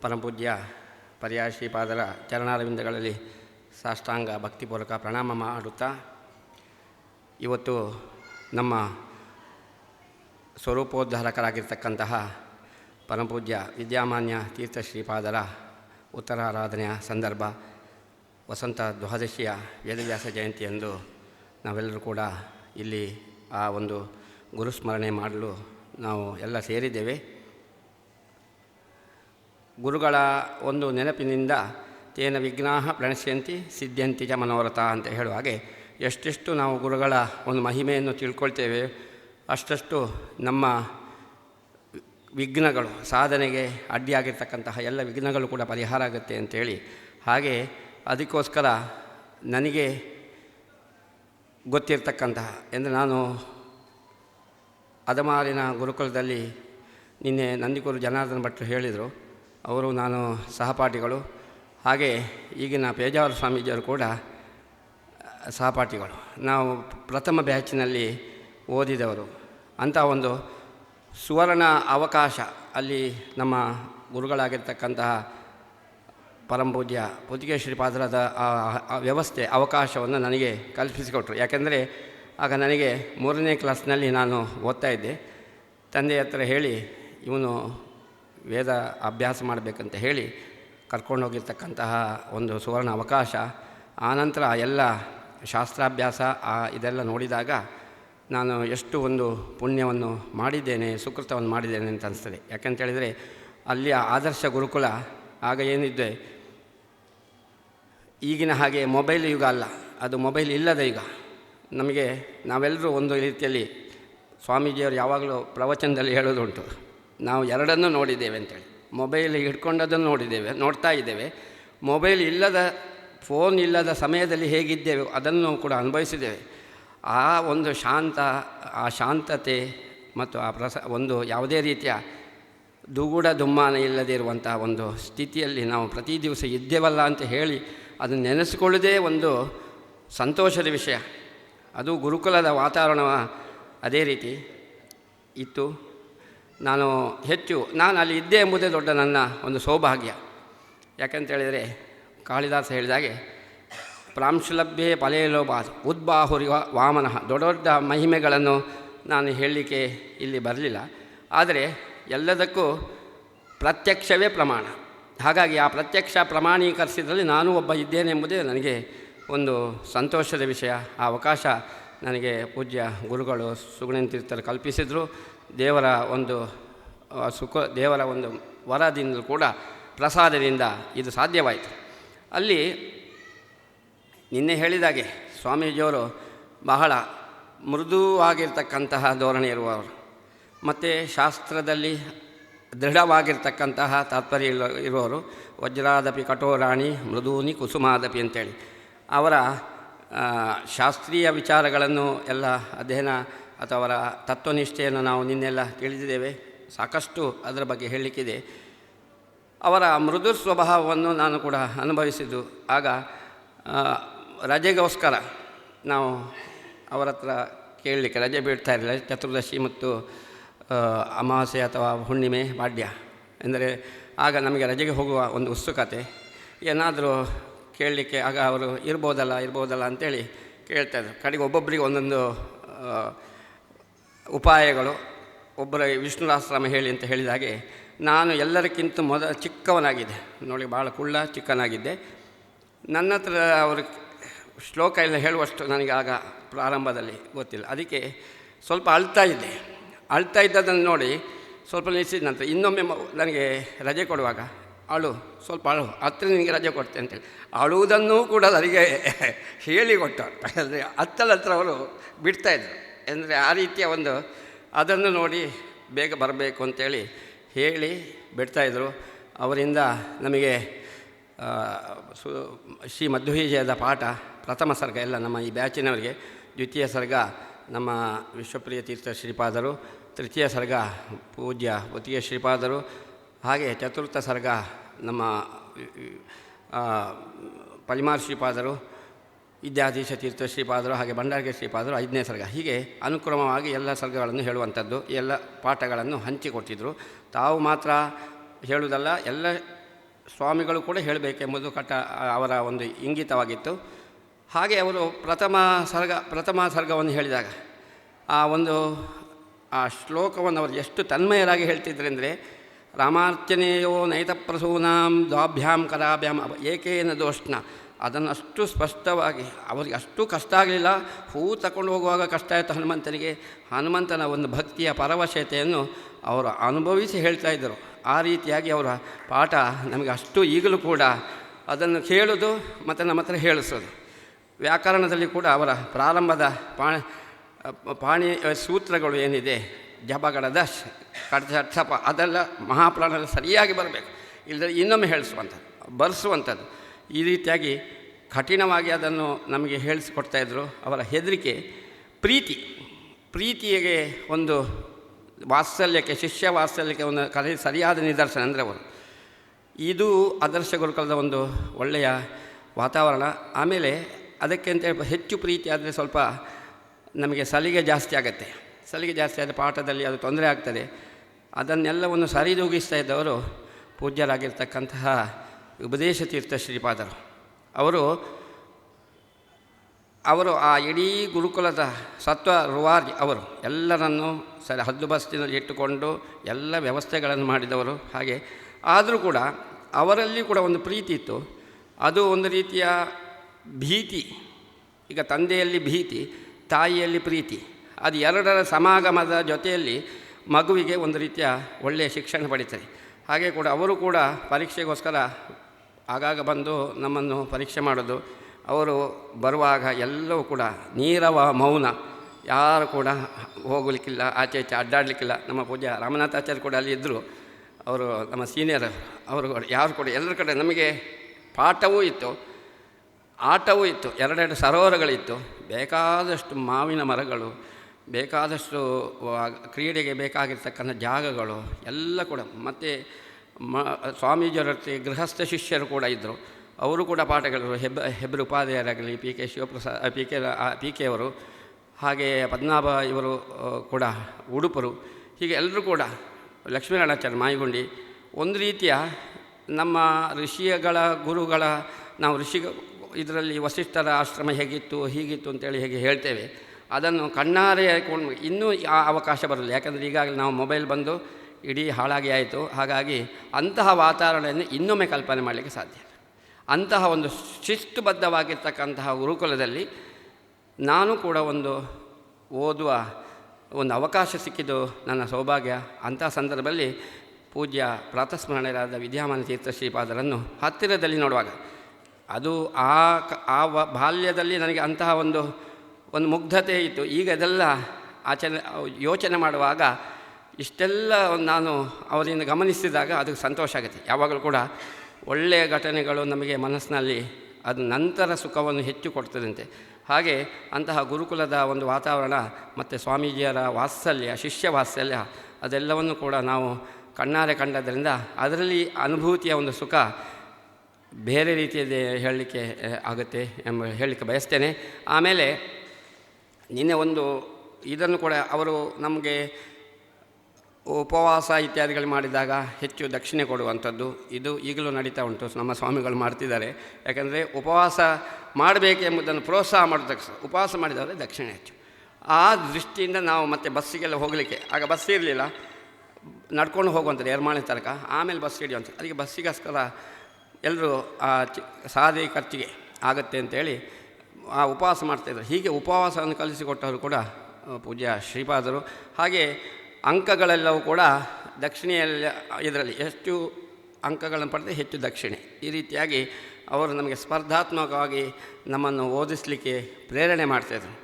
ಪರಮಪೂಜ್ಯ ಪರ್ಯಾಯ ಶ್ರೀಪಾದರ ಚರಣಾರವಿಂದಗಳಲ್ಲಿ ಸಾಷ್ಟಾಂಗ ಭಕ್ತಿಪೂರ್ವಕ ಪ್ರಣಾಮ ಮಾಡುತ್ತಾ, ಇವತ್ತು ನಮ್ಮ ಸ್ವರೂಪೋದ್ಧಾರಕರಾಗಿರ್ತಕ್ಕಂತಹ ಪರಮಪೂಜ್ಯ ವಿದ್ಯಾಮಾನ್ಯ ತೀರ್ಥ ಶ್ರೀಪಾದರ ಉತ್ತರಾರಾಧನೆಯ ಸಂದರ್ಭ, ವಸಂತ ದ್ವಾದಶಿಯ ವೇದವ್ಯಾಸ ಜಯಂತಿಯಂದು ನಾವೆಲ್ಲರೂ ಕೂಡ ಇಲ್ಲಿ ಆ ಒಂದು ಗುರುಸ್ಮರಣೆ ಮಾಡಲು ನಾವು ಎಲ್ಲ ಸೇರಿದ್ದೇವೆ. ಗುರುಗಳ ಒಂದು ನೆನಪಿನಿಂದ ತೇನ ವಿಘ್ನಾ ಪ್ರಣಶ್ಯಂತಿ ಸಿದ್ಧಂತಿ ಚ ಮನೋರಥ ಅಂತ ಹೇಳುವ ಹಾಗೆ ಎಷ್ಟೆಷ್ಟು ನಾವು ಗುರುಗಳ ಒಂದು ಮಹಿಮೆಯನ್ನು ತಿಳ್ಕೊಳ್ತೇವೆ, ಅಷ್ಟಷ್ಟು ನಮ್ಮ ವಿಘ್ನಗಳು, ಸಾಧನೆಗೆ ಅಡ್ಡಿಯಾಗಿರ್ತಕ್ಕಂತಹ ಎಲ್ಲ ವಿಘ್ನಗಳು ಕೂಡ ಪರಿಹಾರ ಆಗುತ್ತೆ ಅಂತೇಳಿ ಹಾಗೆ ಅದಕ್ಕೋಸ್ಕರ ನನಗೆ ಗೊತ್ತಿರ್ತಕ್ಕಂತಹ ಎಂದು ನಾನು ಅದಮಾರಿನ ಗುರುಕುಲದಲ್ಲಿ ನಿನ್ನೆ ನಂದಿಕೂರು ಜನಾರ್ದನ ಭಟ್ರು ಹೇಳಿದರು. ಅವರು ನಾನು ಸಹಪಾಠಿಗಳು. ಹಾಗೆ ಈಗಿನ ಪೇಜಾವರ ಸ್ವಾಮೀಜಿಯವರು ಕೂಡ ಸಹಪಾಠಿಗಳು. ನಾವು ಪ್ರಥಮ ಬ್ಯಾಚಿನಲ್ಲಿ ಓದಿದವರು. ಅಂಥ ಒಂದು ಸುವರ್ಣ ಅವಕಾಶ ಅಲ್ಲಿ ನಮ್ಮ ಗುರುಗಳಾಗಿರ್ತಕ್ಕಂತಹ ಪರಂಪೂಜ್ಯ ಪುತಿಗೆ ಶ್ರೀಪಾದರದ ವ್ಯವಸ್ಥೆ, ಅವಕಾಶವನ್ನು ನನಗೆ ಕಲ್ಪಿಸಿಕೊಟ್ರು. ಯಾಕೆಂದರೆ ಆಗ ನನಗೆ ಮೂರನೇ ಕ್ಲಾಸ್ನಲ್ಲಿ ನಾನು ಓದ್ತಾ ಇದ್ದೆ. ತಂದೆ ಹತ್ರ ಹೇಳಿ, ಇವನು ವೇದ ಅಭ್ಯಾಸ ಮಾಡಬೇಕಂತ ಹೇಳಿ ಕರ್ಕೊಂಡೋಗಿರ್ತಕ್ಕಂತಹ ಒಂದು ಸುವರ್ಣ ಅವಕಾಶ ಆನಂತರ ಎಲ್ಲ ಶಾಸ್ತ್ರಾಭ್ಯಾಸ, ಆ ಇದೆಲ್ಲ ನೋಡಿದಾಗ ನಾನು ಎಷ್ಟು ಒಂದು ಪುಣ್ಯವನ್ನು ಮಾಡಿದ್ದೇನೆ, ಸುಕೃತವನ್ನು ಮಾಡಿದ್ದೇನೆ ಅಂತ ಅನಿಸ್ತದೆ. ಯಾಕಂತೇಳಿದರೆ ಅಲ್ಲಿಯ ಆದರ್ಶ ಗುರುಕುಲ ಆಗ ಏನಿದ್ದೆ? ಈಗಿನ ಹಾಗೆ ಮೊಬೈಲ್ ಯುಗ ಅಲ್ಲ, ಅದು ಮೊಬೈಲ್ ಇಲ್ಲದ ಯುಗ. ನಮಗೆ ನಾವೆಲ್ಲರೂ ಒಂದು ರೀತಿಯಲ್ಲಿ ಸ್ವಾಮೀಜಿಯವರು ಯಾವಾಗಲೂ ಪ್ರವಚನದಲ್ಲಿ ಹೇಳೋದುಂಟು ನಾವು ಎರಡನ್ನೂ ನೋಡಿದ್ದೇವೆ ಅಂತೇಳಿ. ಮೊಬೈಲ್ ಹಿಡ್ಕೊಂಡದನ್ನು ನೋಡಿದ್ದೇವೆ, ನೋಡ್ತಾ ಇದ್ದೇವೆ. ಮೊಬೈಲ್ ಇಲ್ಲದ ಫೋನ್ ಇಲ್ಲದ ಸಮಯದಲ್ಲಿ ಹೇಗಿದ್ದೇವೆ ಅದನ್ನು ಕೂಡ ಅನುಭವಿಸಿದ್ದೇವೆ. ಆ ಒಂದು ಶಾಂತ, ಆ ಶಾಂತತೆ ಮತ್ತು ಆ ಪ್ರಸ, ಒಂದು ಯಾವುದೇ ರೀತಿಯ ದುಗುಡ ದುಮ್ಮಾನ ಇಲ್ಲದೇ ಇರುವಂತಹ ಒಂದು ಸ್ಥಿತಿಯಲ್ಲಿ ನಾವು ಪ್ರತಿ ದಿವಸ ಇದ್ದೇವಲ್ಲ ಅಂತ ಹೇಳಿ ಅದನ್ನು ನೆನೆಸಿಕೊಳ್ಳೋದೇ ಒಂದು ಸಂತೋಷದ ವಿಷಯ. ಅದು ಗುರುಕುಲದ ವಾತಾವರಣ ಅದೇ ರೀತಿ ಇತ್ತು. ನಾನು ಹೆಚ್ಚು, ನಾನು ಅಲ್ಲಿ ಇದ್ದೆ ಎಂಬುದೇ ದೊಡ್ಡ ನನ್ನ ಒಂದು ಸೌಭಾಗ್ಯ. ಯಾಕಂತ ಹೇಳಿದರೆ, ಕಾಳಿದಾಸ ಹೇಳಿದಾಗೆ ಪ್ರಾಂಶುಲಭ್ಯೆ ಫಲೇಲೋಬಾದ್ ಉದ್ಬಾಹುರಿ ವಾಮನ. ದೊಡ್ಡ ದೊಡ್ಡ ಮಹಿಮೆಗಳನ್ನು ನಾನು ಹೇಳಲಿಕ್ಕೆ ಇಲ್ಲಿ ಬರಲಿಲ್ಲ. ಆದರೆ ಎಲ್ಲದಕ್ಕೂ ಪ್ರತ್ಯಕ್ಷವೇ ಪ್ರಮಾಣ. ಹಾಗಾಗಿ ಆ ಪ್ರತ್ಯಕ್ಷ ಪ್ರಮಾಣೀಕರಿಸಿದ್ರಲ್ಲಿ ನಾನು ಒಬ್ಬ ಇದ್ದೇನೆ ಎಂಬುದೇ ನನಗೆ ಒಂದು ಸಂತೋಷದ ವಿಷಯ. ಆ ಅವಕಾಶ ನನಗೆ ಪೂಜ್ಯ ಗುರುಗಳು ಸುಗುಣೇನ್ ತೀರ್ಥರು ಕಲ್ಪಿಸಿದರು. ದೇವರ ಒಂದು ಸುಖ, ದೇವರ ಒಂದು ವರದಿಂದ ಕೂಡ ಪ್ರಸಾದದಿಂದ ಇದು ಸಾಧ್ಯವಾಯಿತು. ಅಲ್ಲಿ ನಿನ್ನೆ ಹೇಳಿದಾಗೆ ಸ್ವಾಮೀಜಿಯವರು ಬಹಳ ಮೃದುವಾಗಿರ್ತಕ್ಕಂತಹ ಧೋರಣೆ ಇರುವವರು. ಮತ್ತು ಶಾಸ್ತ್ರದಲ್ಲಿ ದೃಢವಾಗಿರ್ತಕ್ಕಂತಹ ತಾತ್ಪರ್ಯ ಇರುವವರು ವಜ್ರಾದಪಿ ಕಠೋರಾಣಿ ಮೃದೂನಿ ಕುಸುಮಾದಪಿ ಅಂತೇಳಿ. ಅವರ ಶಾಸ್ತ್ರೀಯ ವಿಚಾರಗಳನ್ನು ಎಲ್ಲ ಅಧ್ಯಯನ ಅಥವಾ ಅವರ ತತ್ವನಿಷ್ಠೆಯನ್ನು ನಾವು ನಿನ್ನೆಲ್ಲ ತಿಳಿದಿದ್ದೇವೆ. ಸಾಕಷ್ಟು ಅದರ ಬಗ್ಗೆ ಹೇಳಲಿಕ್ಕಿದೆ. ಅವರ ಮೃದು ಸ್ವಭಾವವನ್ನು ನಾನು ಕೂಡ ಅನುಭವಿಸಿದ್ದು. ಆಗ ರಜೆಗೋಸ್ಕರ ನಾವು ಅವರ ಹತ್ರ ಕೇಳಲಿಕ್ಕೆ ರಜೆ ಬೀಳ್ತಾ ಇರಲಿಲ್ಲ. ಚತುರ್ದಶಿ ಮತ್ತು ಅಮಾವಾಸ್ಯೆ ಅಥವಾ ಹುಣ್ಣಿಮೆ ಬಾಡ್ಯ ಎಂದರೆ, ಆಗ ನಮಗೆ ರಜೆಗೆ ಹೋಗುವ ಒಂದು ಉತ್ಸುಕತೆ. ಏನಾದರೂ ಕೇಳಲಿಕ್ಕೆ ಆಗ ಅವರು ಇರ್ಬೋದಲ್ಲ ಇರ್ಬೋದಲ್ಲ ಅಂಥೇಳಿ ಕೇಳ್ತಾಯಿದ್ರು ಕಡೆಗೆ ಒಬ್ಬೊಬ್ಬರಿಗೆ ಒಂದೊಂದು ಉಪಾಯಗಳು, ಒಬ್ಬರ ವಿಷ್ಣುರಾಶ್ರಮ ಹೇಳಿ ಅಂತ ಹೇಳಿದ ಹಾಗೆ ನಾನು ಎಲ್ಲರಿಗಿಂತ ಮೊದ, ಚಿಕ್ಕವನಾಗಿದ್ದೆ. ನೋಡಿ, ಭಾಳ ಕುಳ್ಳ ಚಿಕ್ಕನಾಗಿದ್ದೆ. ನನ್ನ ಹತ್ರ ಅವರು ಶ್ಲೋಕ ಎಲ್ಲ ಹೇಳುವಷ್ಟು ನನಗೆ ಆಗ ಪ್ರಾರಂಭದಲ್ಲಿ ಗೊತ್ತಿಲ್ಲ. ಅದಕ್ಕೆ ಸ್ವಲ್ಪ ಅಳ್ತಾ ಇದ್ದೆ. ಅಳ್ತಾ ಇದ್ದದನ್ನು ನೋಡಿ ಸ್ವಲ್ಪ ನಿಲ್ಲಿಸಿದ ನಂತರ ಇನ್ನೊಮ್ಮೆ ನನಗೆ ರಜೆ ಕೊಡುವಾಗ ಅಳು, ಸ್ವಲ್ಪ ಅಳು ಹತ್ತಿರ ನಿನಗೆ ರಜೆ ಕೊಡ್ತೆ ಅಂತೇಳಿ. ಅಳುವುದನ್ನೂ ಕೂಡ ನನಗೆ ಹೇಳಿ ಕೊಟ್ಟು ಅಂದರೆ ಹತ್ತಲ ಹತ್ರ ಅವರು ಬಿಡ್ತಾಯಿದ್ರು ಅಂದರೆ ಆ ರೀತಿಯ ಒಂದು ಅದನ್ನು ನೋಡಿ ಬೇಗ ಬರಬೇಕು ಅಂತೇಳಿ ಹೇಳಿ ಬಿಡ್ತಾಯಿದ್ರು ಅವರಿಂದ ನಮಗೆ ಸು, ಶ್ರೀ ಮಧ್ವೀಜಯದ ಪಾಠ, ಪ್ರಥಮ ಸರ್ಗ ಎಲ್ಲ ನಮ್ಮ ಈ ಬ್ಯಾಚಿನವರಿಗೆ, ದ್ವಿತೀಯ ಸರ್ಗ ನಮ್ಮ ವಿಶ್ವಪ್ರಿಯ ತೀರ್ಥ ಶ್ರೀಪಾದರು, ತೃತೀಯ ಸರ್ಗ ಪೂಜ್ಯ ಒತ್ತಿಗೆ ಶ್ರೀಪಾದರು ಹಾಗೆ ಚತುರ್ಥ ಸರ್ಗ ನಮ್ಮ ಪಲಿಮಾರ್ ಶ್ರೀಪಾದರು, ವಿದ್ಯಾಧೀಶ ತೀರ್ಥ ಶ್ರೀಪಾದರು ಹಾಗೆ ಭಂಡಾರಿಗೆ ಶ್ರೀಪಾದರು ಐದನೇ ಸರ್ಗ. ಹೀಗೆ ಅನುಕ್ರಮವಾಗಿ ಎಲ್ಲ ಸರ್ಗಗಳನ್ನು ಹೇಳುವಂಥದ್ದು ಎಲ್ಲ ಪಾಠಗಳನ್ನು ಹಂಚಿಕೊಟ್ಟಿದ್ದರು ತಾವು ಮಾತ್ರ ಹೇಳುವುದಲ್ಲ, ಎಲ್ಲ ಸ್ವಾಮಿಗಳು ಕೂಡ ಹೇಳಬೇಕೆಂಬುದು ಕಟ್ಟ ಅವರ ಒಂದು ಇಂಗಿತವಾಗಿತ್ತು. ಹಾಗೆ ಅವರು ಪ್ರಥಮ ಸರ್ಗ, ಪ್ರಥಮ ಸರ್ಗವನ್ನು ಹೇಳಿದಾಗ, ಆ ಒಂದು, ಆ ಶ್ಲೋಕವನ್ನು ಅವರು ಎಷ್ಟು ತನ್ಮಯರಾಗಿ ಹೇಳ್ತಿದ್ರೆಂದರೆ ರಾಮಾರ್ಚನೆಯೋ ನೈತಪ್ರಸೂನಾಂ ದ್ವಾಭ್ಯಾಂ ಕರಾಭ್ಯಾಂ ಏಕೇನ ದೋಷ್ಣ ಅದನ್ನು ಅಷ್ಟು ಸ್ಪಷ್ಟವಾಗಿ, ಅವರಿಗೆ ಅಷ್ಟು ಕಷ್ಟ ಆಗಲಿಲ್ಲ. ಹೂ ತಗೊಂಡು ಹೋಗುವಾಗ ಕಷ್ಟ ಆಯಿತು ಹನುಮಂತನಿಗೆ. ಹನುಮಂತನ ಒಂದು ಭಕ್ತಿಯ ಪರವಶತೆಯನ್ನು ಅವರು ಅನುಭವಿಸಿ ಹೇಳ್ತಾ ಇದ್ದರು. ಆ ರೀತಿಯಾಗಿ ಅವರ ಪಾಠ ನಮಗೆ ಅಷ್ಟು ಈಗಲೂ ಕೂಡ ಅದನ್ನು ಕೇಳೋದು ಮತ್ತು ನಮ್ಮ ಹತ್ರ ಹೇಳಿಸೋದು. ವ್ಯಾಕರಣದಲ್ಲಿ ಕೂಡ ಅವರ ಪ್ರಾರಂಭದ ಪಾಣಿ ಪಾಣಿ ಸೂತ್ರಗಳು ಏನಿದೆ ಜಪಗಡ ದಶ್ ಕಡಚ ಛಪ, ಅದೆಲ್ಲ ಮಹಾಪ್ರಾಣದಲ್ಲಿ ಸರಿಯಾಗಿ ಬರಬೇಕು. ಇಲ್ಲದೆ ಇನ್ನೊಮ್ಮೆ ಹೇಳಿಸುವಂಥದ್ದು, ಬರೆಸುವಂಥದ್ದು. ಈ ರೀತಿಯಾಗಿ ಕಠಿಣವಾಗಿ ಅದನ್ನು ನಮಗೆ ಹೇಳಿಸಿಕೊಡ್ತಾಯಿದ್ರು ಅವರ ಹೆದರಿಕೆ, ಪ್ರೀತಿ, ಪ್ರೀತಿಗೆ ಒಂದು ವಾತ್ಸಲ್ಯಕ್ಕೆ, ಶಿಷ್ಯ ವಾತ್ಸಲ್ಯಕ್ಕೆ ಒಂದು ಕಲೆ ಸರಿಯಾದ ನಿದರ್ಶನ ಅಂದರೆ ಅವರು. ಇದು ಆದರ್ಶ ಗುರುಕುಲದ ಒಂದು ಒಳ್ಳೆಯ ವಾತಾವರಣ. ಆಮೇಲೆ ಅದಕ್ಕೆ ಅಂತ ಹೇಳಿ, ಹೆಚ್ಚು ಪ್ರೀತಿ ಆದರೆ ಸ್ವಲ್ಪ ನಮಗೆ ಸಲಿಗೆ ಜಾಸ್ತಿ ಆಗುತ್ತೆ. ಸಲಿಗೆ ಜಾಸ್ತಿ ಆದರೆ ಪಾಠದಲ್ಲಿ ಅದು ತೊಂದರೆ ಆಗ್ತದೆ. ಅದನ್ನೆಲ್ಲವನ್ನು ಸರಿದೂಗಿಸ್ತಾ ಇದ್ದವರು ಪೂಜ್ಯರಾಗಿರ್ತಕ್ಕಂತಹ ಉಪದೇಶ ತೀರ್ಥ ಶ್ರೀಪಾದರು. ಅವರು ಅವರು ಆ ಇಡೀ ಗುರುಕುಲದ ಸತ್ವ ರುವಾರಿ ಅವರು ಎಲ್ಲರನ್ನು ಸರಿ ಹದ್ದು ಬಸ್ತಿನಲ್ಲಿ ಇಟ್ಟುಕೊಂಡು ಎಲ್ಲ ವ್ಯವಸ್ಥೆಗಳನ್ನು ಮಾಡಿದವರು ಹಾಗೆ. ಆದರೂ ಕೂಡ ಅವರಲ್ಲಿ ಕೂಡ ಒಂದು ಪ್ರೀತಿ ಇತ್ತು. ಅದು ಒಂದು ರೀತಿಯ ಭೀತಿ. ಈಗ ತಂದೆಯಲ್ಲಿ ಭೀತಿ, ತಾಯಿಯಲ್ಲಿ ಪ್ರೀತಿ. ಅದು ಎರಡರ ಸಮಾಗಮದ ಜೊತೆಯಲ್ಲಿ ಮಗುವಿಗೆ ಒಂದು ರೀತಿಯ ಒಳ್ಳೆಯ ಶಿಕ್ಷಣ ಪಡೀತಾರೆ ಹಾಗೆ ಕೂಡ ಅವರು ಕೂಡ ಪರೀಕ್ಷೆಗೋಸ್ಕರ ಆಗಾಗ ಬಂದು ನಮ್ಮನ್ನು ಪರೀಕ್ಷೆ ಮಾಡೋದು. ಅವರು ಬರುವಾಗ ಎಲ್ಲವೂ ಕೂಡ ನೀರವ ಮೌನ. ಯಾರು ಕೂಡ ಹೋಗಲಿಕ್ಕಿಲ್ಲ, ಆಚೆ ಈಚೆ ಅಡ್ಡಾಡಲಿಕ್ಕಿಲ್ಲ. ನಮ್ಮ ಪೂಜಾ ರಾಮನಾಥಾಚಾರ್ಯ ಕೂಡ ಅಲ್ಲಿ ಇದ್ದರು ಅವರು ನಮ್ಮ ಸೀನಿಯರ್ ಅವರು ಯಾರು ಕೂಡ ಎಲ್ಲರ ಕಡೆ ನಮಗೆ ಪಾಠವೂ ಇತ್ತು, ಆಟವೂ ಇತ್ತು, ಎರಡೆರಡು ಸರೋವರಗಳಿತ್ತು. ಬೇಕಾದಷ್ಟು ಮಾವಿನ ಮರಗಳು ಬೇಕಾದಷ್ಟು ಕ್ರೀಡೆಗೆ ಬೇಕಾಗಿರ್ತಕ್ಕಂಥ ಜಾಗಗಳು ಎಲ್ಲ ಕೂಡ. ಮತ್ತು ಮ ಸ್ವಾಮೀಜಿಯವರತ್ತಿ ಗೃಹಸ್ಥ ಶಿಷ್ಯರು ಕೂಡ ಇದ್ದರು. ಅವರು ಕೂಡ ಪಾಠಗಳು ಹೆಬ್ಬ ಹೆಬ್ಬರು ಉಪಾಧ್ಯಾಯರಾಗಲಿ, P K Shivaprasad P K P K ಅವರು, ಹಾಗೆ ಪದ್ಮನಾಭ ಇವರು ಕೂಡ ಉಡುಪರು. ಹೀಗೆ ಎಲ್ಲರೂ ಕೂಡ ಲಕ್ಷ್ಮೀನಾರಾಯಣಾಚಾರ್ಯ ಮಾಯಿಗುಂಡಿ. ಒಂದು ರೀತಿಯ ನಮ್ಮ ಋಷಿಗಳ ಗುರುಗಳ, ನಾವು ಋಷಿ ಇದರಲ್ಲಿ ವಸಿಷ್ಠರ ಆಶ್ರಮ ಹೇಗಿತ್ತು, ಹೀಗಿತ್ತು ಅಂತೇಳಿ ಹೇಗೆ ಹೇಳ್ತೇವೆ. ಅದನ್ನು ಕಣ್ಣಾರೆ ಕೊಂಡು ಇನ್ನೂ ಆ ಅವಕಾಶ ಬರಲ್ಲ ಯಾಕಂದರೆ ಈಗಾಗಲೇ ನಾವು ಮೊಬೈಲ್ ಬಂದು ಇಡೀ ಹಾಳಾಗಿ ಆಯಿತು. ಹಾಗಾಗಿ ಅಂತಹ ವಾತಾವರಣವನ್ನು ಇನ್ನೊಮ್ಮೆ ಕಲ್ಪನೆ ಮಾಡಲಿಕ್ಕೆ ಸಾಧ್ಯ ಅಂತಹ ಒಂದು ಶಿಸ್ತುಬದ್ಧವಾಗಿರ್ತಕ್ಕಂತಹ ಗುರುಕುಲದಲ್ಲಿ ನಾನು ಕೂಡ ಒಂದು ಓದುವ ಒಂದು ಅವಕಾಶ ಸಿಕ್ಕಿದ್ದು ನನ್ನ ಸೌಭಾಗ್ಯ. ಅಂತಹ ಸಂದರ್ಭದಲ್ಲಿ ಪೂಜ್ಯ ಪ್ರಾತಸ್ಮರಣೆಯಾದ ವಿದ್ಯಾಮಾನ ತೀರ್ಥ ಶ್ರೀಪಾದರನ್ನು ಹತ್ತಿರದಲ್ಲಿ ನೋಡುವಾಗ ಅದು ಆ ಆ ಬಾಲ್ಯದಲ್ಲಿ ನನಗೆ ಅಂತಹ ಒಂದು ಒಂದು ಮುಗ್ಧತೆ ಇತ್ತು. ಈಗ ಅದೆಲ್ಲ ಆಚರಣೆ, ಯೋಚನೆ ಮಾಡುವಾಗ ಇಷ್ಟೆಲ್ಲ ನಾನು ಅವರಿಂದ ಗಮನಿಸಿದಾಗ ಅದು ಸಂತೋಷ ಆಗುತ್ತೆ. ಯಾವಾಗಲೂ ಕೂಡ ಒಳ್ಳೆಯ ಘಟನೆಗಳು ನಮಗೆ ಮನಸ್ಸಿನಲ್ಲಿ ಅದು ನಂತರ ಸುಖವನ್ನು ಹೆಚ್ಚು ಕೊಡ್ತದಂತೆ. ಹಾಗೆ ಅಂತಹ ಗುರುಕುಲದ ಒಂದು ವಾತಾವರಣ ಮತ್ತು ಸ್ವಾಮೀಜಿಯರ ವಾತ್ಸಲ್ಯ, ಶಿಷ್ಯ ವಾತ್ಸಲ್ಯ, ಅದೆಲ್ಲವನ್ನು ಕೂಡ ನಾವು ಕಣ್ಣಾರೆ ಕಂಡದ್ರಿಂದ ಅದರಲ್ಲಿ ಅನುಭೂತಿಯ ಒಂದು ಸುಖ ಬೇರೆ ರೀತಿಯಲ್ಲಿ ಹೇಳಲಿಕ್ಕೆ ಆಗುತ್ತೆ ಎಂಬ ಹೇಳಲಿಕ್ಕೆ ಬಯಸ್ತೇನೆ. ಆಮೇಲೆ ನಿನ್ನೆ ಒಂದು ಇದನ್ನು ಕೂಡ ಅವರು ನಮಗೆ ಉಪವಾಸ ಇತ್ಯಾದಿಗಳು ಮಾಡಿದಾಗ ಹೆಚ್ಚು ದಕ್ಷಿಣೆ ಕೊಡುವಂಥದ್ದು. ಇದು ಈಗಲೂ ನಡೀತಾ ಉಂಟು. ನಮ್ಮ ಸ್ವಾಮಿಗಳು ಮಾಡ್ತಿದ್ದಾರೆ. ಯಾಕೆಂದರೆ ಉಪವಾಸ ಮಾಡಬೇಕೆಂಬುದನ್ನು ಪ್ರೋತ್ಸಾಹ ಮಾಡೋದಕ್ಕೆ ಉಪವಾಸ ಮಾಡಿದವರೆ ದಕ್ಷಿಣೆ ಹೆಚ್ಚು. ಆ ದೃಷ್ಟಿಯಿಂದ ನಾವು ಮತ್ತೆ ಬಸ್ಸಿಗೆಲ್ಲ ಹೋಗಲಿಕ್ಕೆ, ಆಗ ಬಸ್ ಇರಲಿಲ್ಲ. ನಡ್ಕೊಂಡು ಹೋಗುವಂಥದ್ದು ಎರ್ಮಾಳೆ ತನಕ, ಆಮೇಲೆ ಬಸ್ ಹಿಡಿಯುವಂಥ ಅದಕ್ಕೆ ಬಸ್ಸಿಗೋಸ್ಕರ ಎಲ್ಲರೂ ಆ ಚಿ ಖರ್ಚಿಗೆ ಆಗುತ್ತೆ ಅಂತೇಳಿ ಆ ಉಪವಾಸ ಮಾಡ್ತಾಯಿದ್ರು ಹೀಗೆ ಉಪವಾಸವನ್ನು ಕಲಿಸಿಕೊಟ್ಟವರು ಕೂಡ ಪೂಜ್ಯ ಶ್ರೀಪಾದರು. ಹಾಗೆ ಅಂಕಗಳೆಲ್ಲವೂ ಕೂಡ ದಕ್ಷಿಣೆಯಲ್ಲಿ, ಇದರಲ್ಲಿ ಎಷ್ಟು ಅಂಕಗಳನ್ನು ಪಡೆದ ಹೆಚ್ಚು ದಕ್ಷಿಣೆ. ಈ ರೀತಿಯಾಗಿ ಅವರು ನಮಗೆ ಸ್ಪರ್ಧಾತ್ಮಕವಾಗಿ ನಮ್ಮನ್ನು ಓದಿಸಲಿಕ್ಕೆ ಪ್ರೇರಣೆ ಮಾಡ್ತಾಯಿದ್ರು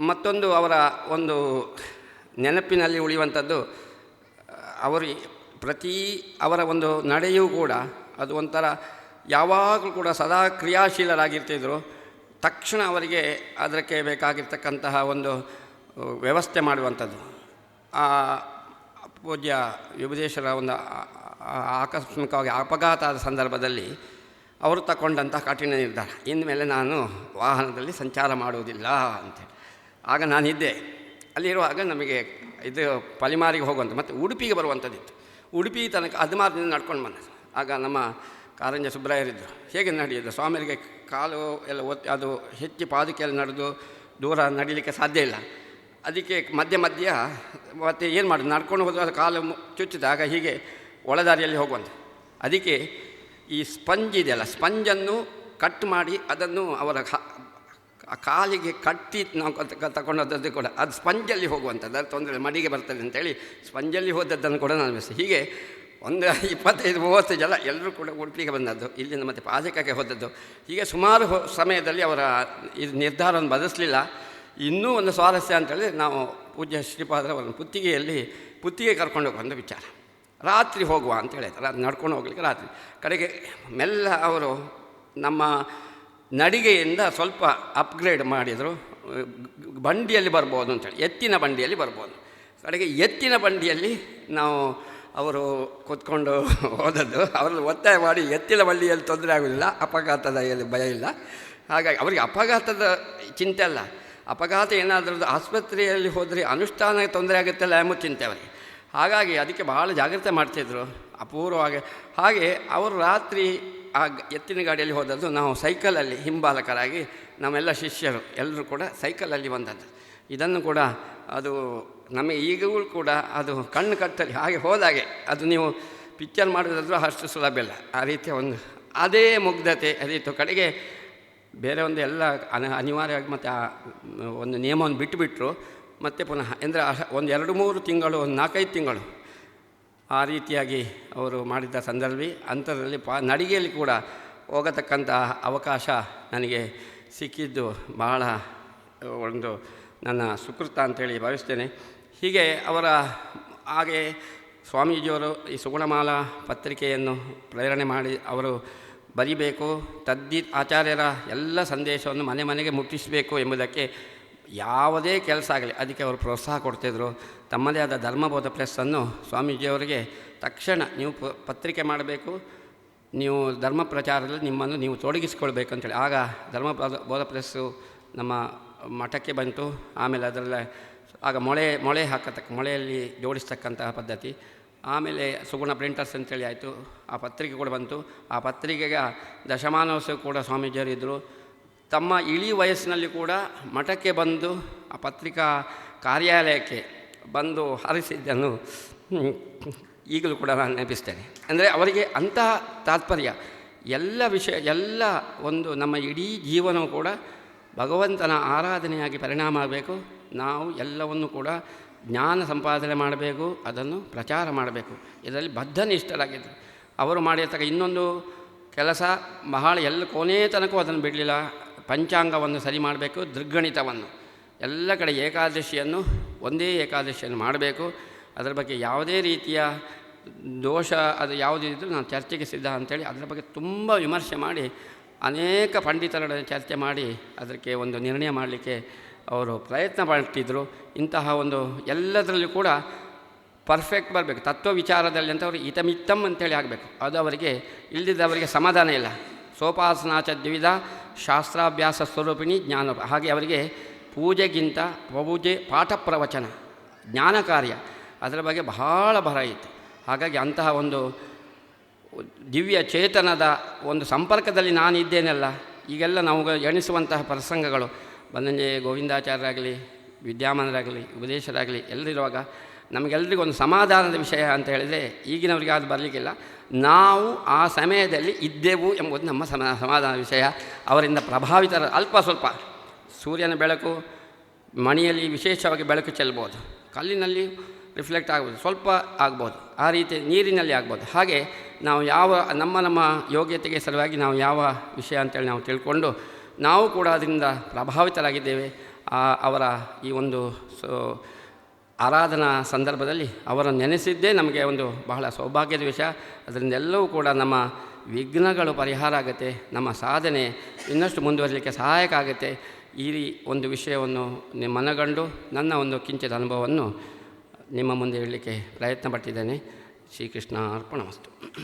ಮತ್ತೊಂದು ಅವರ ಒಂದು ನೆನಪಿನಲ್ಲಿ ಉಳಿಯುವಂಥದ್ದು ಅವರು ಪ್ರತಿ ಅವರ ಒಂದು ನಡೆಯೂ ಕೂಡ ಅದು ಒಂಥರ ಯಾವಾಗಲೂ ಕೂಡ ಸದಾ ಕ್ರಿಯಾಶೀಲರಾಗಿರ್ತಿದ್ರು. ತಕ್ಷಣ ಅವರಿಗೆ ಅದಕ್ಕೆ ಬೇಕಾಗಿರ್ತಕ್ಕಂತಹ ಒಂದು ವ್ಯವಸ್ಥೆ ಮಾಡುವಂಥದ್ದು. ಆ ಪೂಜ್ಯ ವಿಭುದೇಶ್ವರ ಒಂದು ಆಕಸ್ಮಿಕವಾಗಿ ಅಪಘಾತ ಆದ ಸಂದರ್ಭದಲ್ಲಿ ಅವರು ತಗೊಂಡಂಥ ಕಠಿಣ ನಿರ್ಧಾರ. ಇನ್ಮೇಲೆ ನಾನು ವಾಹನದಲ್ಲಿ ಸಂಚಾರ ಮಾಡುವುದಿಲ್ಲ ಅಂತೇಳಿ ಆಗ ನಾನಿದ್ದೆ. ಅಲ್ಲಿರುವಾಗ ನಮಗೆ ಇದು ಪಲಿಮಾರಿಗೆ ಹೋಗುವಂಥ ಮತ್ತು ಉಡುಪಿಗೆ ಬರುವಂಥದ್ದಿತ್ತು. ಉಡುಪಿ ತನಕ ಹದಿಮಾರದಿಂದ ನಡ್ಕೊಂಡು ಬಂದ. ಆಗ ನಮ್ಮ ಕಾರಂಜ ಸುಬ್ರಾಯರಿದ್ದರು ಹೇಗೆ ನಡೆಯೋದು? ಸ್ವಾಮಿಯರಿಗೆ ಕಾಲು ಎಲ್ಲ ಒತ್ತಿ, ಅದು ಹೆಚ್ಚು ಪಾದುಕೆಯಲ್ಲಿ ನಡೆದು ದೂರ ನಡೀಲಿಕ್ಕೆ ಸಾಧ್ಯ ಇಲ್ಲ. ಅದಕ್ಕೆ ಮಧ್ಯ ಮಧ್ಯ ಮತ್ತೆ ಏನು ಮಾಡೋದು? ನಡ್ಕೊಂಡು ಹೋದಾಗ ಕಾಲು ಚುಚ್ಚಿದಾಗ ಹೀಗೆ ಒಳದಾರಿಯಲ್ಲಿ ಹೋಗುವಂಥ ಅದಕ್ಕೆ ಈ ಸ್ಪಂಜ್ ಇದೆಯಲ್ಲ, ಸ್ಪಂಜನ್ನು ಕಟ್ ಮಾಡಿ ಅದನ್ನು ಅವರ ಕಾಲಿಗೆ ಕಟ್ಟಿ ನಾವು ತಗೊಂಡದ್ದು ಕೂಡ. ಅದು ಸ್ಪಂಜಲ್ಲಿ ಹೋಗುವಂಥದ್ದು. ಅದು ತೊಂದರೆ ಮಡಿಗೆ ಬರ್ತದೆ ಅಂತೇಳಿ ಸ್ಪಂಜಲ್ಲಿ ಹೋದದ್ದನ್ನು ಕೂಡ ನಾನು ಹೀಗೆ ಒಂದು ಇಪ್ಪತ್ತೈದು ಮೂವತ್ತು ಜನ ಎಲ್ಲರೂ ಕೂಡ ಉಡುಪಿಗೆ ಬಂದದ್ದು, ಇಲ್ಲಿಂದ ಮತ್ತೆ ಪಾಜಕಕ್ಕೆ ಹೋದದ್ದು. ಹೀಗೆ ಸುಮಾರು ಸಮಯದಲ್ಲಿ ಅವರ ಇದು ನಿರ್ಧಾರವನ್ನು ಬದಲಿಸಲಿಲ್ಲ. ಇನ್ನೂ ಒಂದು ಸ್ವಾರಸ್ಯ ಅಂತೇಳಿ ನಾವು ಪೂಜ್ಯ ಶ್ರೀಪಾದರವರನ್ನು ಪುತ್ತಿಗೆಯಲ್ಲಿ, ಪುತ್ತಿಗೆ ಕರ್ಕೊಂಡು ಬಂದ ವಿಚಾರ. ರಾತ್ರಿ ಹೋಗುವ ಅಂತ ಹೇಳಿದ್ರು. ರಾತ್ರಿ ನಡ್ಕೊಂಡು ಹೋಗ್ಲಿಕ್ಕೆ ರಾತ್ರಿ. ಕಡೆಗೆ ಮೆಲ್ಲ ಅವರು ನಮ್ಮ ನಡಿಗೆಯಿಂದ ಸ್ವಲ್ಪ ಅಪ್ಗ್ರೇಡ್ ಮಾಡಿದರು. ಬಂಡಿಯಲ್ಲಿ ಬರ್ಬೋದು ಅಂತೇಳಿ ಎತ್ತಿನ ಬಂಡಿಯಲ್ಲಿ ಬರ್ಬೋದು. ಕಡೆಗೆ ಎತ್ತಿನ ಬಂಡಿಯಲ್ಲಿ ನಾವು ಅವರು ಕೂತ್ಕೊಂಡು ಹೋದದ್ದು. ಅವರಲ್ಲಿ ಒತ್ತಾಯ ಮಾಡಿ ಎತ್ತಿನ ಬಳ್ಳಿಯಲ್ಲಿ ತೊಂದರೆ ಆಗೋದಿಲ್ಲ, ಅಪಘಾತದ ಎಲ್ಲಿ ಭಯ ಇಲ್ಲ. ಹಾಗಾಗಿ ಅವರಿಗೆ ಅಪಘಾತದ ಚಿಂತೆ ಅಲ್ಲ. ಅಪಘಾತ ಏನಾದರೂ ಆಸ್ಪತ್ರೆಯಲ್ಲಿ ಹೋದರೆ ಅನುಷ್ಠಾನ ತೊಂದರೆ ಆಗುತ್ತಲ್ಲ ಎಂಬ ಚಿಂತೆ ಅವರಿಗೆ. ಹಾಗಾಗಿ ಅದಕ್ಕೆ ಭಾಳ ಜಾಗ್ರತೆ ಮಾಡ್ತಿದ್ರು. ಅಪೂರ್ವವಾಗಿ. ಹಾಗೆ ಅವರು ರಾತ್ರಿ ಆ ಎತ್ತಿನ ಗಾಡಿಯಲ್ಲಿ ಹೋದದ್ದು ನಾವು ಸೈಕಲಲ್ಲಿ ಹಿಂಬಾಲಕರಾಗಿ ನಮ್ಮೆಲ್ಲ ಶಿಷ್ಯರು ಎಲ್ಲರೂ ಕೂಡ ಸೈಕಲಲ್ಲಿ ಬಂದದ್ದು. ಇದನ್ನು ಕೂಡ ಅದು ನಮಗೆ ಈಗಲೂ ಕೂಡ ಅದು ಕಣ್ಣು ಕಟ್ಟಲಿ ಹಾಗೆ ಹೋದಾಗೆ. ಅದು ನೀವು ಪಿಕ್ಚರ್ ಮಾಡೋದಾದ್ರೂ ಅಷ್ಟು ಸುಲಭ ಇಲ್ಲ. ಆ ರೀತಿಯ ಒಂದು ಅದೇ ಮುಗ್ಧತೆ ಅದಿತ್ತು ಕಡೆಗೆ ಬೇರೆ ಒಂದು ಎಲ್ಲ ಅನ, ಅನಿವಾರ್ಯವಾಗಿ ಮತ್ತು ಆ ಒಂದು ನಿಯಮವನ್ನು ಬಿಟ್ಟುಬಿಟ್ರು ಮತ್ತೆ ಪುನಃ ಅಂದರೆ ಒಂದು ಎರಡು ಮೂರು ತಿಂಗಳು, ಒಂದು ನಾಲ್ಕೈದು ತಿಂಗಳು ಆ ರೀತಿಯಾಗಿ ಅವರು ಮಾಡಿದ್ದ ಸಂದರ್ಭ ಅಂಥದ್ರಲ್ಲಿ ಪಾ, ನಡಿಗೆಯಲ್ಲಿ ಕೂಡ ಹೋಗತಕ್ಕಂಥ ಅವಕಾಶ ನನಗೆ ಸಿಕ್ಕಿದ್ದು ಬಹಳ ಒಂದು ನನ್ನ ಸುಕೃತ ಅಂತೇಳಿ ಭಾವಿಸ್ತೇನೆ. ಹೀಗೆ ಅವರ ಹಾಗೆ ಸ್ವಾಮೀಜಿಯವರು ಈ ಸುಗುಣಮಾಲಾ ಪತ್ರಿಕೆಯನ್ನು ಪ್ರೇರಣೆ ಮಾಡಿ ಅವರು ಬರಿಬೇಕು, ತದ್ದಿ ಆಚಾರ್ಯರ ಎಲ್ಲ ಸಂದೇಶವನ್ನು ಮನೆ ಮನೆಗೆ ಮುಟ್ಟಿಸಬೇಕು ಎಂಬುದಕ್ಕೆ ಯಾವುದೇ ಕೆಲಸ ಆಗಲಿ, ಅದಕ್ಕೆ ಅವರು ಪ್ರೋತ್ಸಾಹ ಕೊಡ್ತಿದ್ರು. ತಮ್ಮದೇ ಆದ ಧರ್ಮಬೋಧ ಪ್ರೆಸ್ಸನ್ನು ಸ್ವಾಮೀಜಿಯವರಿಗೆ ತಕ್ಷಣ ನೀವು ಪತ್ರಿಕೆ ಮಾಡಬೇಕು, ನೀವು ಧರ್ಮ ಪ್ರಚಾರದಲ್ಲಿ ನಿಮ್ಮನ್ನು ನೀವು ತೊಡಗಿಸಿಕೊಳ್ಬೇಕು ಅಂತೇಳಿ. ಆಗ ಧರ್ಮ ಬೋಧ- ಪ್ರೆಸ್ಸು ನಮ್ಮ ಮಠಕ್ಕೆ ಬಂತು. ಆಮೇಲೆ ಅದರಲ್ಲ ಆಗ ಮೊಳೆ ಮೊಳೆ ಹಾಕತಕ್ಕ, ಮೊಳೆಯಲ್ಲಿ ಜೋಡಿಸ್ತಕ್ಕಂತಹ ಪದ್ಧತಿ. ಆಮೇಲೆ ಸುಗುಣ ಪ್ರಿಂಟರ್ಸ್ ಅಂತೇಳಿ ಆಯಿತು, ಆ ಪತ್ರಿಕೆ ಕೂಡ ಬಂತು. ಆ ಪತ್ರಿಕೆಗೆ ದಶಮಾನೋತ್ಸವ ಕೂಡ ಸ್ವಾಮೀಜಿಯವರು ಇದ್ದರು ತಮ್ಮ ಇಳಿ ವಯಸ್ಸಿನಲ್ಲಿ ಕೂಡ ಮಠಕ್ಕೆ ಬಂದು ಆ ಪತ್ರಿಕಾ ಕಾರ್ಯಾಲಯಕ್ಕೆ ಬಂದು ಹರಿಸಿದ್ದನ್ನು ಈಗಲೂ ಕೂಡ ನಾನು ನೆನಪಿಸ್ತೇನೆ. ಅಂದರೆ ಅವರಿಗೆ ಅಂತಹ ತಾತ್ಪರ್ಯ, ಎಲ್ಲ ವಿಷಯ, ಎಲ್ಲ ಒಂದು ನಮ್ಮ ಇಡೀ ಜೀವನವು ಕೂಡ ಭಗವಂತನ ಆರಾಧನೆಯಾಗಿ ಪರಿಣಾಮ ಆಗಬೇಕು. ನಾವು ಎಲ್ಲವನ್ನು ಕೂಡ ಜ್ಞಾನ ಸಂಪಾದನೆ ಮಾಡಬೇಕು, ಅದನ್ನು ಪ್ರಚಾರ ಮಾಡಬೇಕು. ಇದರಲ್ಲಿ ಬದ್ಧನಿಷ್ಠರಾಗಿದ್ದರು ಅವರು ಮಾಡಿರ್ತಕ್ಕ ಇನ್ನೊಂದು ಕೆಲಸ, ಬಹಳ ಎಲ್ಲ ಕೊನೆಯ ತನಕ ಅದನ್ನು ಬಿಡಲಿಲ್ಲ. ಪಂಚಾಂಗವನ್ನು ಸರಿ ಮಾಡಬೇಕು, ದೃಗ್ಗಣಿತವನ್ನು. ಎಲ್ಲ ಕಡೆ ಏಕಾದಶಿಯನ್ನು, ಒಂದೇ ಏಕಾದಶಿಯನ್ನು ಮಾಡಬೇಕು. ಅದರ ಬಗ್ಗೆ ಯಾವುದೇ ರೀತಿಯ ದೋಷ, ಅದು ಯಾವುದಿದ್ದರೂ ನಾನು ಚರ್ಚೆಗೆ ಸಿದ್ಧ ಅಂತೇಳಿ ಅದರ ಬಗ್ಗೆ ತುಂಬ ವಿಮರ್ಶೆ ಮಾಡಿ, ಅನೇಕ ಪಂಡಿತರೊಡನೆ ಚರ್ಚೆ ಮಾಡಿ ಅದಕ್ಕೆ ಒಂದು ನಿರ್ಣಯ ಮಾಡಲಿಕ್ಕೆ ಅವರು ಪ್ರಯತ್ನ ಪಟ್ಟಿದ್ದರು ಇಂತಹ ಒಂದು ಎಲ್ಲದರಲ್ಲೂ ಕೂಡ ಪರ್ಫೆಕ್ಟ್ ಬರಬೇಕು. ತತ್ವ ವಿಚಾರದಲ್ಲಿ ಅಂತ ಅವರು ಹಿತಮಿತ್ತಮ್ ಅಂತೇಳಿ ಆಗಬೇಕು ಅದು ಅವರಿಗೆ ಇಲ್ಲದಿದ್ದವರಿಗೆ ಸಮಾಧಾನ ಇಲ್ಲ. ಸೋಪಾಸನಾಚ ದ್ವಿಧ ಶಾಸ್ತ್ರಾಭ್ಯಾಸ ಸ್ವರೂಪಿಣಿ ಜ್ಞಾನ ಹಾಗೆ ಅವರಿಗೆ ಪೂಜೆಗಿಂತ ಪೂಜೆ ಪಾಠ ಪ್ರವಚನ, ಜ್ಞಾನ ಕಾರ್ಯ ಅದರ ಬಗ್ಗೆ ಬಹಳ ಭರ ಇತ್ತು. ಹಾಗಾಗಿ ಅಂತಹ ಒಂದು ದಿವ್ಯ ಚೇತನದ ಒಂದು ಸಂಪರ್ಕದಲ್ಲಿ ನಾನಿದ್ದೇನಲ್ಲ, ಈಗೆಲ್ಲ ನಾವು ಎಣಿಸುವಂತಹ ಪ್ರಸಂಗಗಳು ಬಂದಂಜೆ ಗೋವಿಂದಾಚಾರ್ಯರಾಗಲಿ, ವಿದ್ಯಾಮಾನರಾಗಲಿ, ಉಪದೇಶರಾಗಲಿ ಎಲ್ಲರಿರುವಾಗ ನಮಗೆಲ್ಲರಿಗೂ ಒಂದು ಸಮಾಧಾನದ ವಿಷಯ ಅಂತ ಹೇಳಿದರೆ ಈಗಿನವರಿಗೆ ಅದು ಬರಲಿಕ್ಕಿಲ್ಲ. ನಾವು ಆ ಸಮಯದಲ್ಲಿ ಇದ್ದೆವು ಎಂಬುದು ನಮ್ಮ ಸಮ ಸಮಾಧಾನ ವಿಷಯ. ಅವರಿಂದ ಪ್ರಭಾವಿತರ ಅಲ್ಪ ಸ್ವಲ್ಪ ಸೂರ್ಯನ ಬೆಳಕು, ಮಣಿಯಲ್ಲಿ ವಿಶೇಷವಾಗಿ ಬೆಳಕು ಚೆಲ್ಬೋದು. ಕಲ್ಲಿನಲ್ಲಿ ರಿಫ್ಲೆಕ್ಟ್ ಆಗ್ಬೋದು, ಸ್ವಲ್ಪ ಆಗ್ಬೋದು. ಆ ರೀತಿ ನೀರಿನಲ್ಲಿ ಆಗ್ಬೋದು. ಹಾಗೆ ನಾವು ಯಾವ ನಮ್ಮ ನಮ್ಮ ಯೋಗ್ಯತೆಗೆ ಸಲುವಾಗಿ ನಾವು ಯಾವ ವಿಷಯ ಅಂತೇಳಿ ನಾವು ತಿಳ್ಕೊಂಡು ನಾವು ಕೂಡ ಅದರಿಂದ ಪ್ರಭಾವಿತರಾಗಿದ್ದೇವೆ. ಆ, ಅವರ ಈ ಒಂದು ಸೊ, ಆರಾಧನಾ ಸಂದರ್ಭದಲ್ಲಿ ಅವರನ್ನು ನೆನೆಸಿದ್ದೇ ನಮಗೆ ಒಂದು ಬಹಳ ಸೌಭಾಗ್ಯದ ವಿಷಯ. ಅದರಿಂದೆಲ್ಲವೂ ಕೂಡ ನಮ್ಮ ವಿಘ್ನಗಳು ಪರಿಹಾರ ಆಗುತ್ತೆ, ನಮ್ಮ ಸಾಧನೆ ಇನ್ನಷ್ಟು ಮುಂದುವರಿಲಿಕ್ಕೆ ಸಹಾಯಕ ಆಗುತ್ತೆ. ಈ ಒಂದು ವಿಷಯವನ್ನು ನಿಮ್ಮ ಮನಗಂಡು ನನ್ನ ಒಂದು ಕಿಂಚಿತ ಅನುಭವವನ್ನು ನಿಮ್ಮ ಮುಂದೆ ಹೇಳಲಿಕ್ಕೆ ಪ್ರಯತ್ನ ಪಟ್ಟಿದ್ದೇನೆ ಶ್ರೀಕೃಷ್ಣ ಅರ್ಪಣಮಸ್ತು